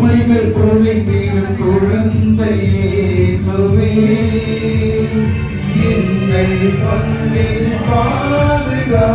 உமை மேல் கொள்ளை தீடும் குழந்தையே எங்கள் பண்பின் பாதுகா